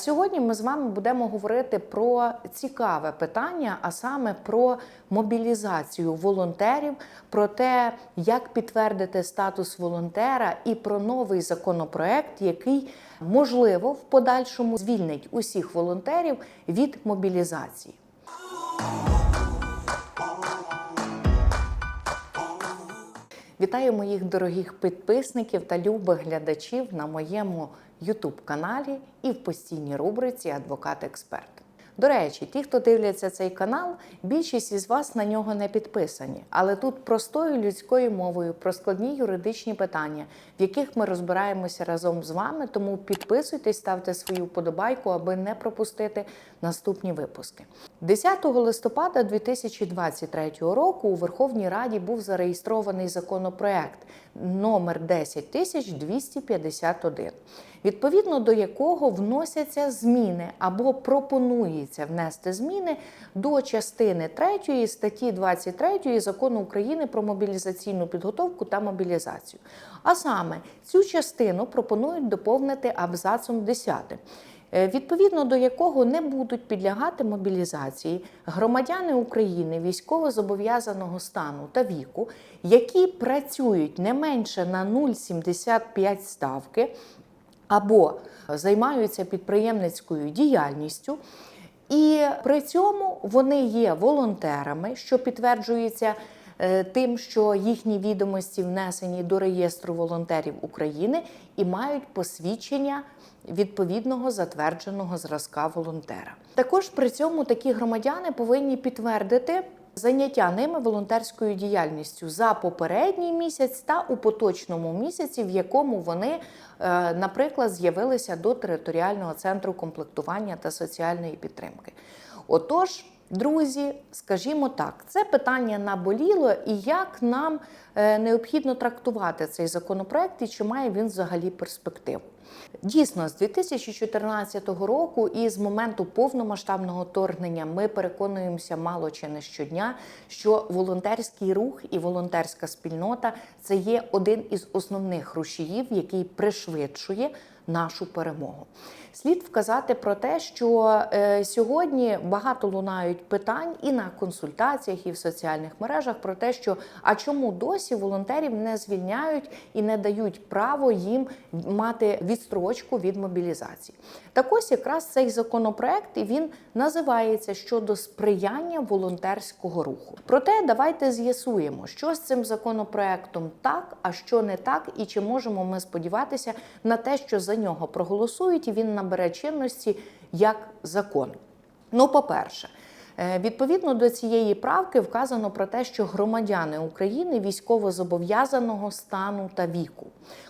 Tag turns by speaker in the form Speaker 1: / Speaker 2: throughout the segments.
Speaker 1: Сьогодні ми з вами будемо говорити про цікаве питання, а саме про мобілізацію волонтерів, про те, як підтвердити статус волонтера, і про новий законопроект, який можливо в подальшому звільнить усіх волонтерів від мобілізації. Вітаю моїх дорогих підписників та любих глядачів на моєму youtube каналі і в постійній рубриці Адвокат-експерт. До речі, ті, хто дивляться цей канал, більшість із вас на нього не підписані. Але тут простою людською мовою про складні юридичні питання, в яких ми розбираємося разом з вами. Тому підписуйтесь, ставте свою вподобайку, аби не пропустити наступні випуски. 10 листопада 2023 року у Верховній Раді був зареєстрований законопроект номер 10251, відповідно до якого вносяться зміни або пропонується внести зміни до частини 3 статті 23 закону України про мобілізаційну підготовку та мобілізацію. А саме цю частину пропонують доповнити абзацом 10 е, відповідно до якого не будуть підлягати мобілізації громадяни України військово-зобов'язаного стану та віку, які працюють не менше на 0,75 ставки або займаються підприємницькою діяльністю. І при цьому вони є волонтерами, що підтверджується е, тим, що їхні відомості внесені до реєстру волонтерів України і мають посвідчення відповідного затвердженого зразка волонтера. Також при цьому такі громадяни повинні підтвердити. Заняття ними волонтерською діяльністю за попередній місяць та у поточному місяці, в якому вони, е, наприклад, з'явилися до територіального центру комплектування та соціальної підтримки. Отож, друзі, скажімо так, це питання наболіло, і як нам е, необхідно трактувати цей законопроект і чи має він взагалі перспективу. Дійсно, з 2014 року і з моменту повномасштабного вторгнення ми переконуємося мало чи не щодня, що волонтерський рух і волонтерська спільнота це є один із основних рушіїв, який пришвидшує нашу перемогу. Слід вказати про те, що е, сьогодні багато лунають питань і на консультаціях, і в соціальних мережах про те, що а чому досі волонтерів не звільняють і не дають право їм мати відстрочку від мобілізації. Так ось якраз цей законопроект і він називається щодо сприяння волонтерського руху. Проте давайте з'ясуємо, що з цим законопроектом так, а що не так, і чи можемо ми сподіватися на те, що за нього проголосують, і він набере чинності як закон. Ну, по-перше, е, Відповідно до цієї правки вказано про те, що громадяни України військово-зобов'язаного стану та віку.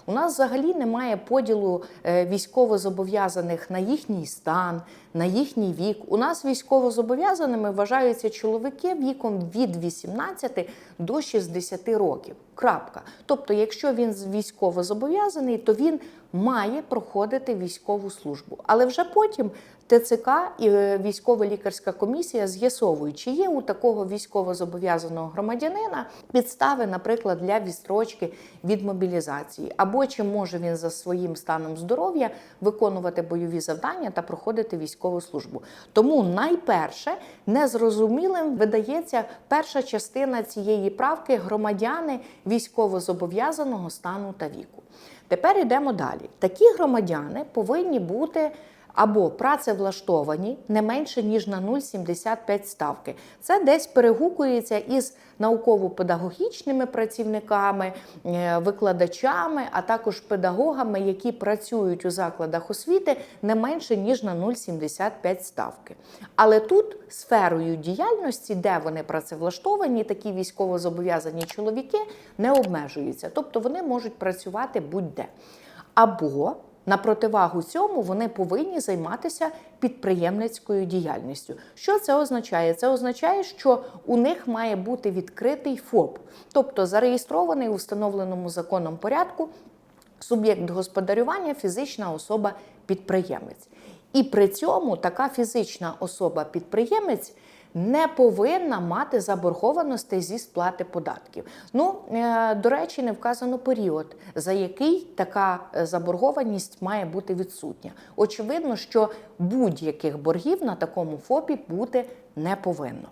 Speaker 1: У нас взагалі немає поділу е, військово-зобов'язаних на їхній стан, на їхній вік. У нас військово-зобов'язаними вважаються чоловіки віком від 18 до 60 років. Крапка. Тобто, якщо він військово зобов'язаний, то він має проходити військову службу. Але вже потім ТЦК і е, військово-лікарська комісія з'ясовують, чи є у такого військово-зобов'язаного громадянина підстави, наприклад, для відстрочки від мобілізації, або чи може він за своїм станом здоров'я виконувати бойові завдання та проходити військову службу. Тому найперше незрозумілим видається перша частина цієї правки громадяни військово-зобов'язаного стану та віку. Тепер йдемо далі. Такі громадяни повинні бути або працевлаштовані не менше ніж на 0,75 ставки. Це десь перегукується із науково-педагогічними працівниками, е, викладачами, а також педагогами, які працюють у закладах освіти не менше ніж на 0,75 ставки. Але тут сферою діяльності, де вони працевлаштовані, такі військово-зобов'язані чоловіки не обмежуються, тобто вони можуть працювати будь-де. Або на противагу цьому вони повинні займатися підприємницькою діяльністю. Що це означає? Це означає, що у них має бути відкритий ФОП, тобто зареєстрований у встановленому законом порядку суб'єкт господарювання фізична особа-підприємець. І при цьому така фізична особа-підприємець не повинна мати заборгованостей зі сплати податків. Ну, е, до речі, не вказано період, за який така е, заборгованість має бути відсутня. Очевидно, що будь-яких боргів на такому ФОПі бути не повинно.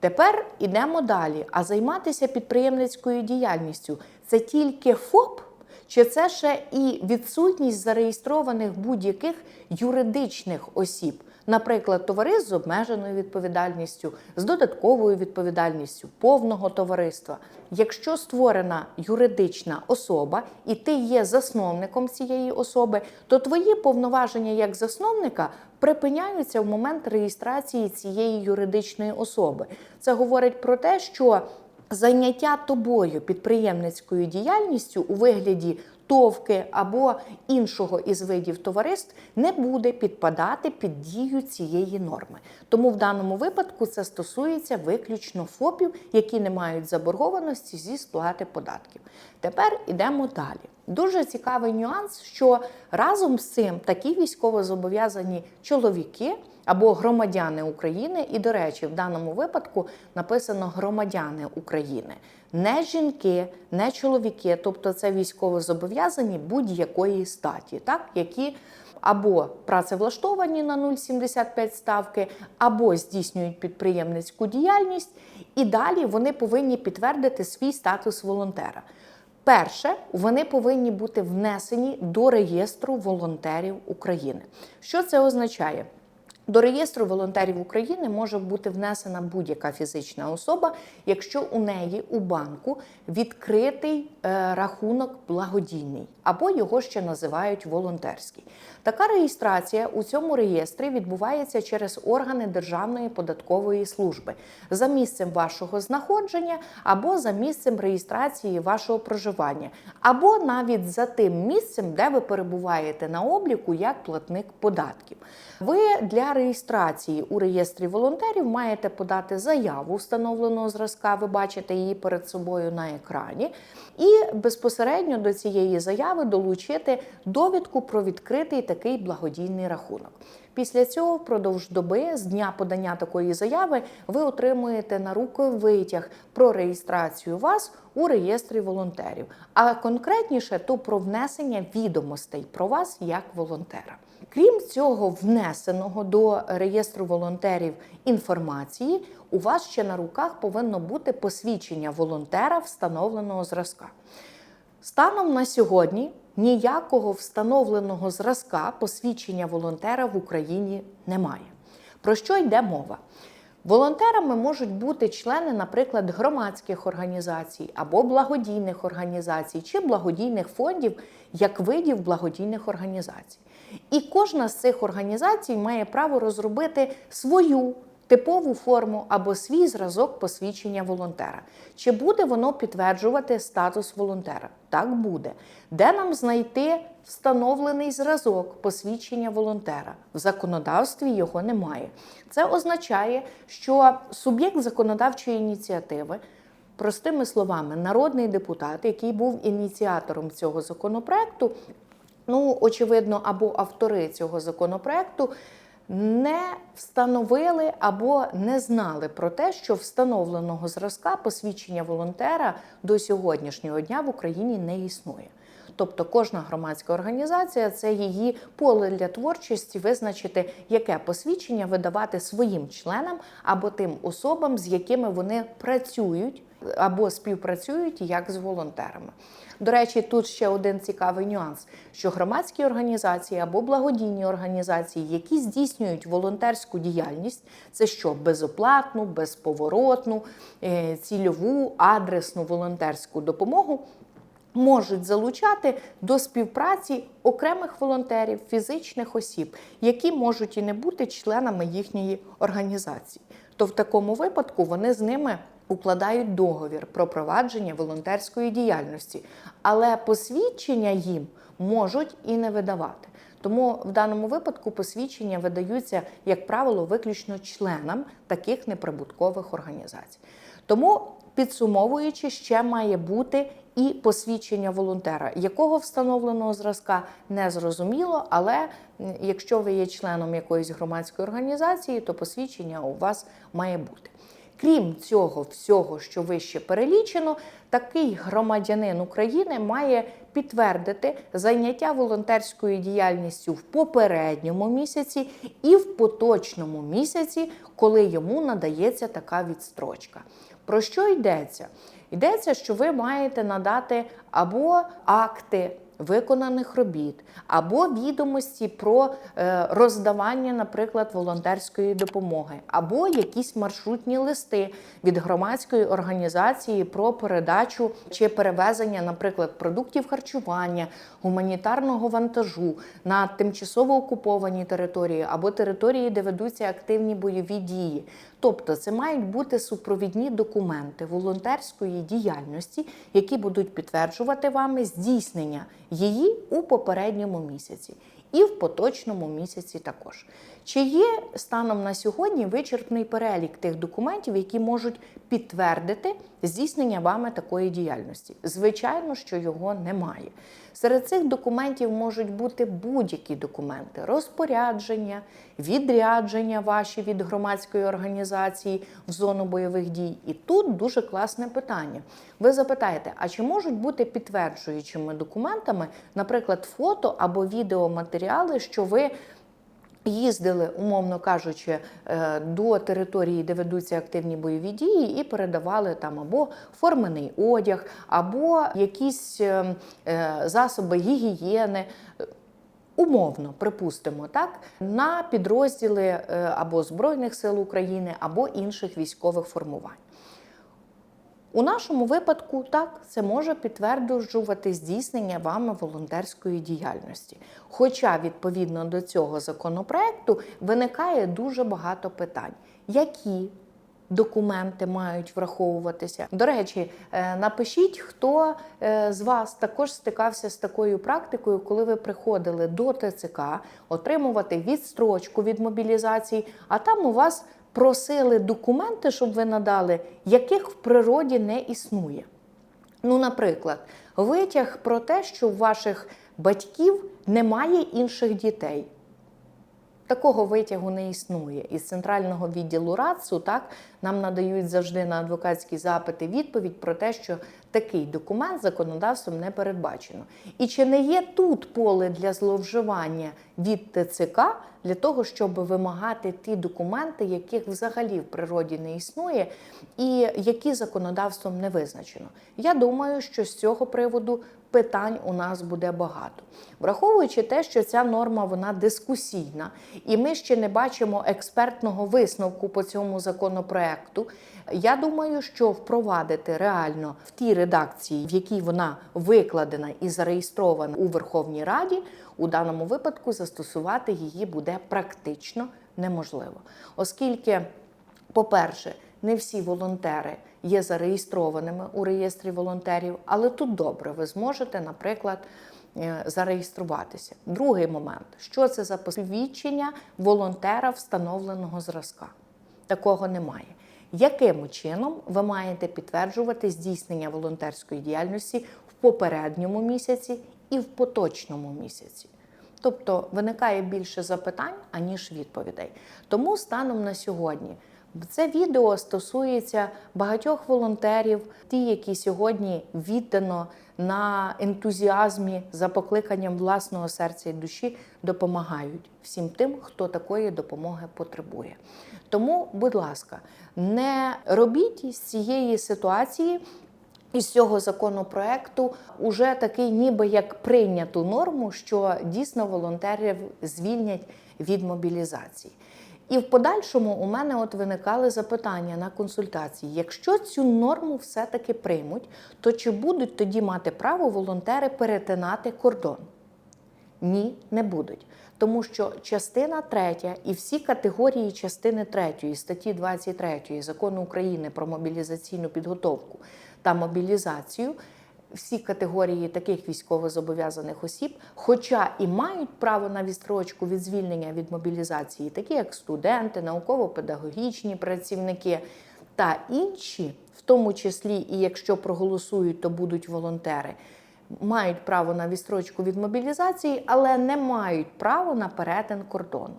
Speaker 1: Тепер ідемо далі. А займатися підприємницькою діяльністю це тільки ФОП, чи це ще і відсутність зареєстрованих будь-яких юридичних осіб, наприклад, товариств з обмеженою відповідальністю, з додатковою відповідальністю повного товариства. Якщо створена юридична особа і ти є засновником цієї особи, то твої повноваження як засновника припиняються в момент реєстрації цієї юридичної особи. Це говорить про те, що заняття тобою підприємницькою діяльністю у вигляді товки або іншого із видів товариств не буде підпадати під дію цієї норми. Тому в даному випадку це стосується виключно ФОПів, які не мають заборгованості зі сплати податків. Тепер ідемо далі. Дуже цікавий нюанс, що разом з цим такі військовозобов'язані чоловіки або громадяни України, і, до речі, в даному випадку написано громадяни України, не жінки, не чоловіки, тобто це військовозобов'язані будь-якої статі, так які або працевлаштовані на 0,75 ставки, або здійснюють підприємницьку діяльність, і далі вони повинні підтвердити свій статус волонтера. Перше, вони повинні бути внесені до реєстру волонтерів України. Що це означає? До реєстру волонтерів України може бути внесена будь-яка фізична особа, якщо у неї у банку відкритий е, рахунок благодійний, або його ще називають волонтерський. Така реєстрація у цьому реєстрі відбувається через органи Державної податкової служби за місцем вашого знаходження, або за місцем реєстрації вашого проживання, або навіть за тим місцем, де ви перебуваєте на обліку як платник податків. Ви для реєстрації у реєстрі волонтерів маєте подати заяву встановленого зразка. Ви бачите її перед собою на екрані, і безпосередньо до цієї заяви долучити довідку про відкритий такий благодійний рахунок. Після цього, впродовж доби, з дня подання такої заяви, ви отримуєте на руку витяг про реєстрацію вас у реєстрі волонтерів, а конкретніше то про внесення відомостей про вас як волонтера. Крім цього, внесеного до реєстру волонтерів інформації, у вас ще на руках повинно бути посвідчення волонтера встановленого зразка. Станом на сьогодні ніякого встановленого зразка посвідчення волонтера в Україні немає. Про що йде мова? Волонтерами можуть бути члени, наприклад, громадських організацій або благодійних організацій чи благодійних фондів як видів благодійних організацій. І кожна з цих організацій має право розробити свою типову форму або свій зразок посвідчення волонтера. Чи буде воно підтверджувати статус волонтера? Так буде. Де нам знайти встановлений зразок посвідчення волонтера? В законодавстві його немає. Це означає, що суб'єкт законодавчої ініціативи. Простими словами, народний депутат, який був ініціатором цього законопроекту, ну, очевидно, або автори цього законопроекту не встановили або не знали про те, що встановленого зразка посвідчення волонтера до сьогоднішнього дня в Україні не існує. Тобто кожна громадська організація це її поле для творчості визначити, яке посвідчення видавати своїм членам або тим особам, з якими вони працюють або співпрацюють як з волонтерами. До речі, тут ще один цікавий нюанс: що громадські організації або благодійні організації, які здійснюють волонтерську діяльність, це що безоплатну, безповоротну, е, цільову, адресну волонтерську допомогу. Можуть залучати до співпраці окремих волонтерів, фізичних осіб, які можуть і не бути членами їхньої організації. То в такому випадку вони з ними укладають договір про провадження волонтерської діяльності, але посвідчення їм можуть і не видавати. Тому в даному випадку посвідчення видаються, як правило, виключно членам таких неприбуткових організацій. Тому підсумовуючи, ще має бути і посвідчення волонтера, якого встановленого зразка не зрозуміло, але якщо ви є членом якоїсь громадської організації, то посвідчення у вас має бути. Крім цього всього, що вище перелічено, такий громадянин України має підтвердити зайняття волонтерською діяльністю в попередньому місяці і в поточному місяці, коли йому надається така відстрочка. Про що йдеться? Йдеться, що ви маєте надати або акти виконаних робіт, або відомості про е, роздавання, наприклад, волонтерської допомоги, або якісь маршрутні листи від громадської організації про передачу чи перевезення, наприклад, продуктів харчування, гуманітарного вантажу на тимчасово окуповані території або території, де ведуться активні бойові дії. Тобто це мають бути супровідні документи волонтерської діяльності, які будуть підтверджувати вами здійснення її у попередньому місяці і в поточному місяці також. Чи є станом на сьогодні вичерпний перелік тих документів, які можуть підтвердити здійснення вами такої діяльності? Звичайно, що його немає. Серед цих документів можуть бути будь-які документи: розпорядження, відрядження ваші від громадської організації в зону бойових дій. І тут дуже класне питання. Ви запитаєте, а чи можуть бути підтверджуючими документами, наприклад, фото або відеоматеріали, що ви їздили, умовно кажучи, е, до території, де ведуться активні бойові дії, і передавали там або формений одяг, або якісь е, е, засоби гігієни. Умовно, припустимо, так на підрозділи або Збройних сил України, або інших військових формувань. У нашому випадку так це може підтверджувати здійснення вами волонтерської діяльності. Хоча відповідно до цього законопроекту виникає дуже багато питань, які документи мають враховуватися. До речі, е, напишіть, хто е, з вас також стикався з такою практикою, коли ви приходили до ТЦК отримувати відстрочку від мобілізації, а там у вас просили документи, щоб ви надали, яких в природі не існує. Ну, наприклад, витяг про те, що у ваших батьків немає інших дітей. Такого витягу не існує. Із центрального відділу РАЦУ так нам надають завжди на адвокатські запити відповідь про те, що такий документ законодавством не передбачено. І чи не є тут поле для зловживання від ТЦК для того, щоб вимагати ті документи, яких взагалі в природі не існує, і які законодавством не визначено? Я думаю, що з цього приводу питань у нас буде багато, враховуючи те, що ця норма вона дискусійна, і ми ще не бачимо експертного висновку по цьому законопроекту. Я думаю, що впровадити реально в тій редакції, в якій вона викладена і зареєстрована у Верховній Раді, у даному випадку застосувати її буде практично неможливо, оскільки, по-перше, не всі волонтери є зареєстрованими у реєстрі волонтерів, але тут добре, ви зможете, наприклад, е, зареєструватися. Другий момент: що це за посвідчення волонтера встановленого зразка? Такого немає. Яким чином ви маєте підтверджувати здійснення волонтерської діяльності в попередньому місяці і в поточному місяці? Тобто виникає більше запитань, аніж відповідей. Тому станом на сьогодні це відео стосується багатьох волонтерів, ті, які сьогодні віддано на ентузіазмі за покликанням власного серця і душі допомагають всім тим, хто такої допомоги потребує. Тому, будь ласка, не робіть з цієї ситуації. Із цього законопроекту уже такий, ніби як прийняту норму, що дійсно волонтерів звільнять від мобілізації. І в подальшому у мене от виникали запитання на консультації: якщо цю норму все-таки приймуть, то чи будуть тоді мати право волонтери перетинати кордон? Ні, не будуть. Тому що частина третя і всі категорії частини третьої статті 23 закону України про мобілізаційну підготовку та мобілізацію. Всі категорії таких військовозобов'язаних осіб, хоча і мають право на відстрочку від звільнення від мобілізації, такі як студенти, науково-педагогічні працівники та інші, в тому числі і якщо проголосують, то будуть волонтери, мають право на відстрочку від мобілізації, але не мають права на перетин кордону.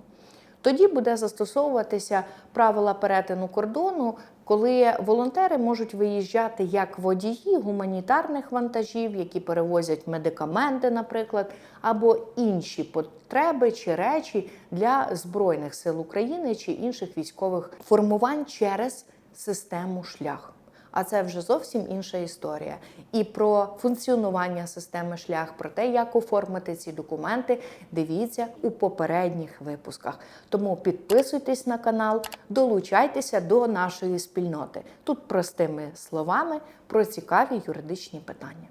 Speaker 1: Тоді буде застосовуватися правила перетину кордону, коли волонтери можуть виїжджати як водії гуманітарних вантажів, які перевозять медикаменти, наприклад, або інші потреби чи речі для збройних сил України чи інших військових формувань через систему шлях. А це вже зовсім інша історія. І про функціонування системи шлях, про те, як оформити ці документи, дивіться у попередніх випусках. Тому підписуйтесь на канал, долучайтеся до нашої спільноти. Тут простими словами про цікаві юридичні питання.